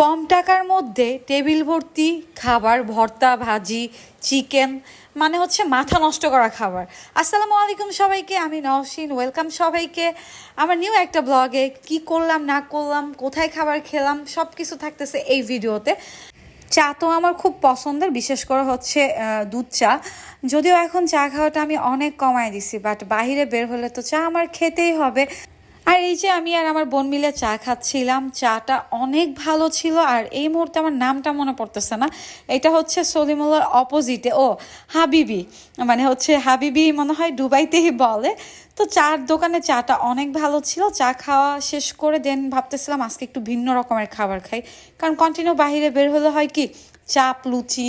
কম টাকার মধ্যে টেবিল ভর্তি খাবার, ভর্তা, ভাজি, চিকেন মানে হচ্ছে মাথা নষ্ট করা খাবার। আসসালামু আলাইকুম সবাইকে, আমি নওশিন, ওয়েলকাম সবাইকে। আমার নিউ একটা ব্লগে কি করলাম, না করলাম, কোথায় খাবার খেলাম সব কিছু থাকতেছে এই ভিডিওতে। চা তো আমার খুব পছন্দের, বিশেষ করে হচ্ছে দুধ চা। যদিও এখন চা খাওয়াটা আমি অনেক কমায় দিছি বাট বাইরে বের হলে তো চা আমার খেতেই হবে। আর এই যে আমি আর আমার বোন মিলে চা খাচ্ছিলাম, চাটা অনেক ভালো ছিল আর এই মুহূর্তে আমার নামটা মনে পড়তেছে না। এটা হচ্ছে সলিমুল্লার অপোজিটে ও, হাবিবি মানে হচ্ছে হাবিবি মনে হয় দুবাইতেই বলে। তো চার দোকানে চাটা অনেক ভালো ছিল, চা খাওয়া শেষ করে দেন ভাবতেছিলাম আজকে একটু ভিন্ন রকমের খাবার খাই। কারণ কন্টিনিউ বাইরে বের হলে হয় কি চাপ, লুচি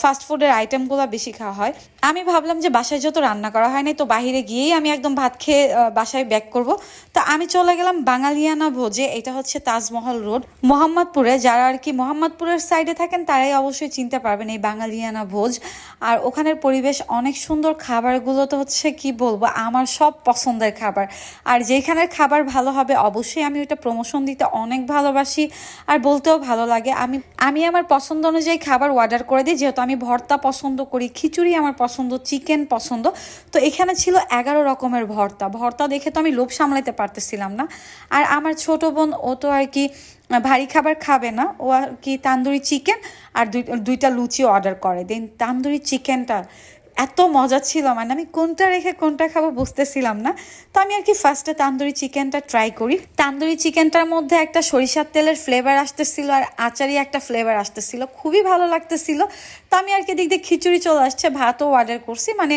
ফাস্ট ফুডের আইটেমগুলো বেশি খাওয়া হয়। আমি ভাবলাম যে বাসায় যত রান্না করা হয় নাই, তো বাইরে গিয়েই আমি একদম ভাত খেয়ে বাসায় ব্যাক করব। তো আমি চলে গেলাম বাঙালিয়ানা ভোজে, এটা হচ্ছে তাজমহল রোড। মোহাম্মদপুরে, যারা আর কি মোহাম্মদপুরের সাইডে থাকেন, তারাই অবশ্যই চিনতে পারবেন এই বাঙালিয়ানা ভোজ। আর ওখানের পরিবেশ অনেক সুন্দর, খাবারগুলো তো হচ্ছে কি বলব, আমার সব পছন্দের খাবার। আর যেখানের খাবার ভালো হবে, অবশ্যই আমি ওইটা প্রমোশন দিতে অনেক ভালোবাসি, আর বলতেও ভালো লাগে। আমি আমি আমার পছন্দ অনুযায়ী খাবার অর্ডার করে দিই, যেহেতু আমি ভর্তা পছন্দ করি, খিচুড়ি আমার পছন্দ চিকেন পছন্দ। তো এখানে ছিল এগারো রকমের ভর্তা। ভর্তা দেখে তো আমি লোভ সামলাতে পারতেছিলাম না। আর আমার ছোট বোন, ও তো আর কি ভারী খাবার খাবে না। ও আর কি তান্দুরি চিকেন আর দুইটা লুচি অর্ডার করে। দেন তান্দুরি চিকেনটা এত মজা ছিল মানে আমি কোনটা রেখে কোনটা খাব বুঝতেছিলাম না। তো আমি আর কি ফার্স্টে তান্দুরি চিকেনটা ট্রাই করি। তান্দুরি চিকেনটার মধ্যে একটা সরিষার তেলের ফ্লেভার আসতেছিল আর আচারি একটা ফ্লেভার আসতেছিল, খুবই ভালো লাগতেছিল। তো আমি আর কি দিক দিয়ে খিচুড়ি চলে আসছে, ভাতও অর্ডার করছি মানে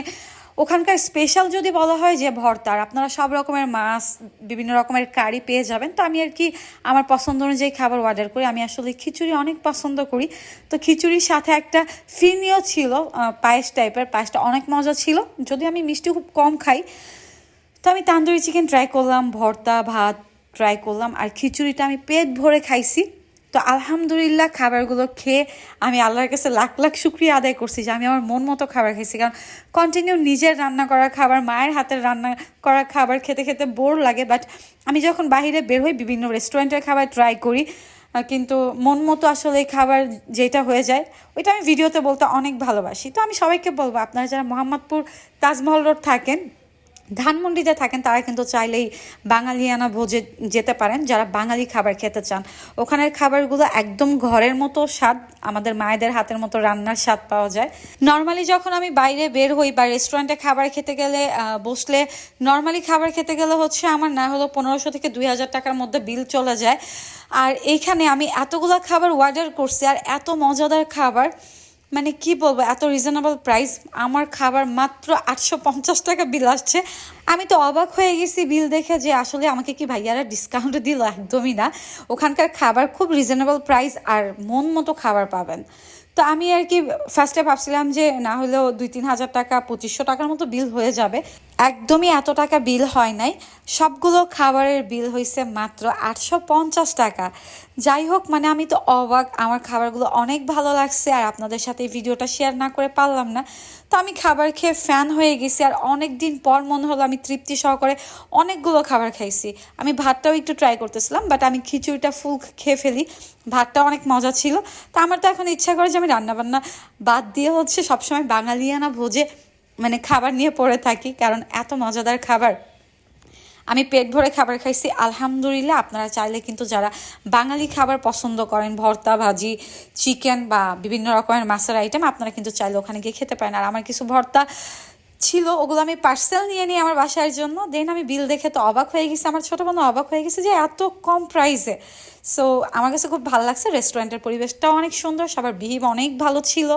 ওখানকার স্পেশাল যদি বলা হয় যে ভর্তার, আপনারা সব রকমের মাছ, বিভিন্ন রকমের কারি পেয়ে যাবেন। তো আমি আর কি আমার পছন্দ অনুযায়ী খাবার অর্ডার করি। আমি আসলে খিচুড়ি অনেক পছন্দ করি। তো খিচুড়ির সাথে একটা ফিরনিও ছিল পায়েস টাইপের পায়েসটা অনেক মজা ছিল। যদি আমি মিষ্টি খুব কম খাই, তো আমি তান্দুরি চিকেন ট্রাই করলাম, ভর্তা, ভাত ট্রাই করলাম। আর খিচুড়িটা আমি পেট ভরে খাইছি। তো আলহামদুলিল্লাহ খাবারগুলো খেয়ে আমি আল্লাহর কাছে লাখ লাখ শুক্রিয়া আদায় করছি যে আমি আমার মন মতো খাবার খাইছি। কারণ কন্টিনিউ নিজের রান্না করা খাবার, মায়ের হাতের রান্না করা খাবার খেতে খেতে বোর লাগে। বাট আমি যখন বাইরে বের হই, বিভিন্ন রেস্টুরেন্টের খাবার ট্রাই করি। কিন্তু মন মতো আসলে এই খাবার যেটা হয়ে যায়, ওইটা আমি ভিডিওতে বলতে অনেক ভালোবাসি। তো আমি সবাইকে বলব, আপনারা যারা মোহাম্মদপুর তাজমহল রোড থাকেন ধানমন্ডিতে থাকেন, তারা কিন্তু চাইলেই বাঙালিয়ানা ভোজে যেতে পারেন, যারা বাঙালি খাবার খেতে চান। ওখানের খাবারগুলো একদম ঘরের মতো স্বাদ, আমাদের মায়েদের হাতের মতো রান্নার স্বাদ পাওয়া যায়। নর্মালি যখন আমি বাইরে বের হই বা রেস্টুরেন্টে খাবার খেতে গেলে বসলে, নর্মালি খাবার খেতে গেলে হচ্ছে আমার না হলো পনেরোশো থেকে দুই হাজার টাকার মধ্যে বিল চলে যায়। আর এইখানে আমি এতগুলো খাবার অর্ডার করছি, আর এত মজাদার খাবার মানে কি বলব, এত রিজনেবল প্রাইস আমার খাবার মাত্র আটশো পঞ্চাশ টাকা বিল আসছে। আমি তো অবাক হয়ে গেছি বিল দেখে যে আসলে আমাকে কি ভাইয়ারা ডিসকাউন্ট দিল? একদমই না। ওখানকার খাবার খুব রিজনেবল প্রাইস আর মন মতো খাবার পাবেন। তো আমি আর কি ফার্স্টে ভাবছিলাম যে না হলেও দুই তিন হাজার টাকা, পঁচিশশো টাকার মতো বিল হয়ে যাবে। একদমই এত টাকা বিল হয় নাই। সবগুলো খাবারের বিল হয়েছে মাত্র আটশো পঞ্চাশ টাকা। যাই হোক মানে আমি তো অবাক, আমার খাবারগুলো অনেক ভালো লাগছে আর আপনাদের সাথে ভিডিওটা শেয়ার না করে পারলাম না। তো আমি খাবার খেয়ে ফ্যান হয়ে গেছি আর অনেক দিন পর মনে হলো আমি তৃপ্তি সহকারে অনেকগুলো খাবার খাইছি। আমি ভাতটাও একটু ট্রাই করতেছিলাম বাট আমি খিচুড়িটা ফুল খেয়ে ফেলি। ভাতটা অনেক মজা ছিল। তা আমার তো এখন ইচ্ছা করে যে আমি রান্নাবান্না বাদ দিয়ে হচ্ছে সবসময় বাঙালিয়ানা ভোজে মানে খাবার নিয়ে পড়ে থাকি, কারণ এত মজাদার খাবার। আমি পেট ভরে খাবার খাইছি, আলহামদুলিল্লাহ আপনারা চাইলে কিন্তু যারা বাঙালি খাবার পছন্দ করেন, ভর্তা, ভাজি, চিকেন বা বিভিন্ন রকমের মাছের আইটেম আপনারা কিন্তু চাইলে ওখানে গিয়ে খেতে পারেন। আর আমার কিছু ভর্তা ছিল, ওগুলো আমি পার্সেল নিয়ে নিই আমার বাসার জন্য। দেন আমি বিল দেখে তো অবাক হয়ে গেছি, আমার ছোটো বোন অবাক হয়ে গেছে যে এত কম প্রাইসে সো আমার কাছে খুব ভালো লাগছে রেস্টুরেন্টের পরিবেশটাও অনেক সুন্দর, সবার বিহেভ অনেক ভালো ছিল।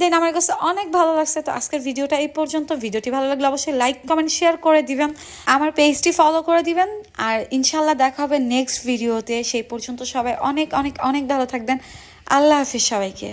দেন আমার কাছে অনেক ভালো লাগছে, তো আজকের ভিডিওটা এই পর্যন্ত। ভিডিওটি ভালো লাগলে অবশ্যই লাইক কমেন্ট শেয়ার করে দিবেন। আমার পেজটি ফলো করে দিবেন। আর ইনশাল্লাহ দেখা হবে নেক্সট ভিডিওতে সেই পর্যন্ত সবাই অনেক অনেক অনেক ভালো থাকবেন। আল্লাহ হাফিজ সবাইকে।